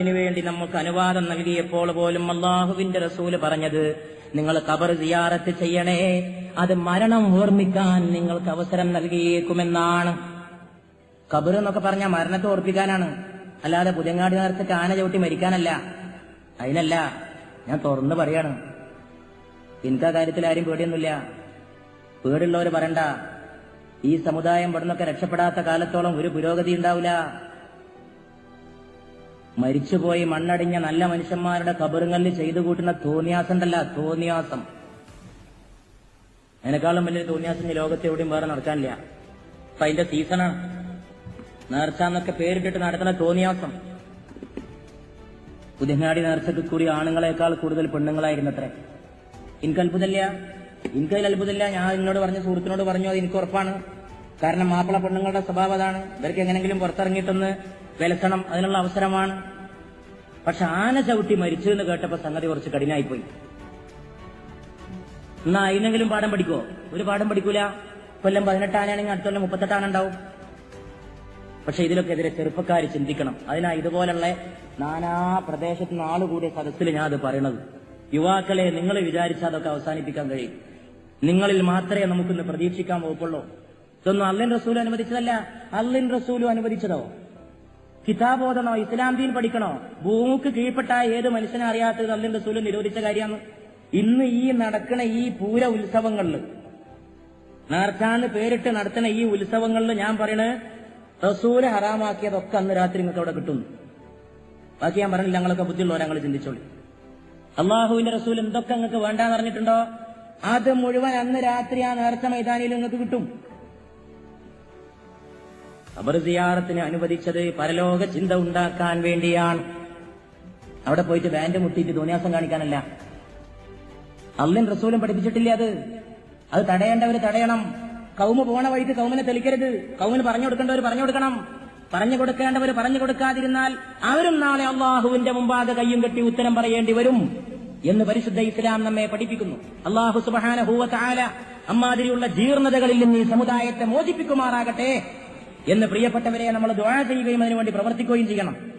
ഇതിനു വേണ്ടി നമുക്ക് അനുവാദം നൽകിയപ്പോൾ പോലും അള്ളാഹുവിന്റെ റസൂൽ പറഞ്ഞത് നിങ്ങൾ കബർ സിയാറത്ത് ചെയ്യണേ അത് മരണം ഓർമ്മിക്കാൻ നിങ്ങൾക്ക് അവസരം നൽകിയേക്കുമെന്നാണ്. കബർ എന്നൊക്കെ പറഞ്ഞാൽ മരണത്തെ ഓർപ്പിക്കാനാണ്. അല്ലാതെ പുതിയങ്ങാടി നേരത്തെ ആന ചവിട്ടി മരിക്കാനല്ല. അതിനല്ല ഞാൻ തുറന്നു പറയാണ്. എനിക്ക് കാര്യത്തിൽ ആരും പേടിയൊന്നുമില്ല. പേടുള്ളവർ പറയണ്ട. ഈ സമുദായം ഇവിടുന്നൊക്കെ രക്ഷപ്പെടാത്ത കാലത്തോളം ഒരു പുരോഗതി ഉണ്ടാവില്ല. മരിച്ചുപോയി മണ്ണടിഞ്ഞ നല്ല മനുഷ്യന്മാരുടെ കബറുകളിൽ ചെയ്തു കൂട്ടുന്ന തോന്നിയാസം അല്ല തോന്നിയാസം. അതിനേക്കാളും വലിയ തോന്നിയാസം ഈ ലോകത്ത് എവിടെയും വേറെ നടക്കാനില്ല. അപ്പൊ അതിന്റെ സീസണാണ് നേർച്ച എന്നൊക്കെ പേരിട്ടിട്ട് നടത്തുന്ന തോന്നിയാസം. പുതിയങ്ങാടി നേർച്ചക്ക് കൂടി ആണുങ്ങളെക്കാൾ കൂടുതൽ പെണ്ണുങ്ങളായിരുന്നത്രേ. എനിക്ക് അത്ഭുതമില്ല എനിക്കതിൽ അത്ഭുതമില്ല. ഞാൻ എന്നോട് പറഞ്ഞു സുഹൃത്തിനോട് പറഞ്ഞു അത് എനിക്ക് ഉറപ്പാണ്. കാരണം മാപ്പിള പെണ്ണുങ്ങളുടെ സ്വഭാവം അതാണ്. ഇവർക്ക് എങ്ങനെങ്കിലും പുറത്തിറങ്ങിയിട്ടൊന്ന് വിലസണം അതിനുള്ള അവസരമാണ്. പക്ഷെ ആന ചവിട്ടി മരിച്ചു എന്ന് കേട്ടപ്പോ സംഗതി കുറച്ച് കഠിനായിപ്പോയി. എന്നാ അതിനെങ്കിലും പാഠം പഠിക്കോ ഒരു പാഠം പഠിക്കൂല. കൊല്ലം പതിനെട്ട് ആനയാണെങ്കിൽ അടുത്ത കൊല്ലം മുപ്പത്തെട്ട് ഉണ്ടാവും. പക്ഷെ ഇതിലൊക്കെ എതിരെ ചെറുപ്പക്കാർ ചിന്തിക്കണം. അതിനാ ഇതുപോലുള്ള നാനാ പ്രദേശത്ത് നിന്ന് സദസ്സിൽ ഞാൻ അത് പറയണത്. യുവാക്കളെ നിങ്ങൾ വിചാരിച്ചാൽ അതൊക്കെ അവസാനിപ്പിക്കാൻ കഴിയും. നിങ്ങളിൽ മാത്രമേ നമുക്കിന്ന് പ്രതീക്ഷിക്കാൻ വകുപ്പുള്ളൂ. ഇതൊന്നും അള്ളിൻ റസൂൽ അനുവദിച്ചതല്ല. അള്ളൻ റസൂലും അനുവദിച്ചതോ? കിതാബ് ഇസ്ലാം ദീൻ പഠിക്കണോ? ഭൂമിക്ക് കീഴ്പ്പെട്ട ഏത് മനുഷ്യനെ അറിയാത്തത് അള്ളിൻ റസൂലും നിരോധിച്ച കാര്യമാണ്. ഇന്ന് ഈ നടക്കുന്ന ഈ പൂര ഉത്സവങ്ങളിൽ നേർച്ചാന്ന് പേരിട്ട് നടത്തുന്ന ഈ ഉത്സവങ്ങളിൽ ഞാൻ പറയണത് റസൂൽ ഹറാമാക്കിയതൊക്കെ അന്ന് രാത്രി നിങ്ങൾക്ക് അവിടെ കിട്ടുന്നു ബാക്കി ഞാൻ പറഞ്ഞില്ല ഞങ്ങളൊക്കെ ബുദ്ധിയുള്ളവരെ ഞങ്ങൾ ചിന്തിച്ചോളി. അള്ളാഹുവിന്റെ റസൂൽ എന്തൊക്കെ നിങ്ങൾക്ക് വേണ്ടാന്ന് പറഞ്ഞിട്ടുണ്ടോ അത് മുഴുവൻ അന്ന് രാത്രി ആ നേർച്ച മൈതാനിയിൽ നിങ്ങൾക്ക് കിട്ടും. ഖബർ സിയാറത്തിന് അനുവദിച്ചത് പരലോക ചിന്ത ഉണ്ടാക്കാൻ വേണ്ടിയാണ്. അവിടെ പോയിട്ട് ബാൻഡ് മുട്ടിയിട്ട് ദുനിയാസം കാണിക്കാനല്ല. അള്ളിൻ റസൂലും പഠിപ്പിച്ചിട്ടില്ല അത്? അത് തടയേണ്ടവര് തടയണം. കൗമ പോണ വഴിക്ക് കൗമിനെ തെളിക്കരുത്. കൗമിന് പറഞ്ഞു കൊടുക്കേണ്ടവർ പറഞ്ഞു കൊടുക്കണം. പറഞ്ഞു കൊടുക്കേണ്ടവർ പറഞ്ഞു കൊടുക്കാതിരുന്നാൽ അവരും നാളെ അള്ളാഹുവിന്റെ മുമ്പാകെ കയ്യും കെട്ടി ഉത്തരം പറയേണ്ടി വരും എന്ന് പരിശുദ്ധ ഇസ്ലാം നമ്മെ പഠിപ്പിക്കുന്നു. അള്ളാഹു സുബാനഹൂവ താല അമ്മാതിരിയുള്ള ജീർണതകളിൽ നിന്ന് ഈ സമുദായത്തെ മോചിപ്പിക്കുമാറാകട്ടെ. എന്ന് പ്രിയപ്പെട്ടവരെ നമ്മൾ ദ്വാര ചെയ്യുകയും അതിനുവേണ്ടി പ്രവർത്തിക്കുകയും ചെയ്യണം.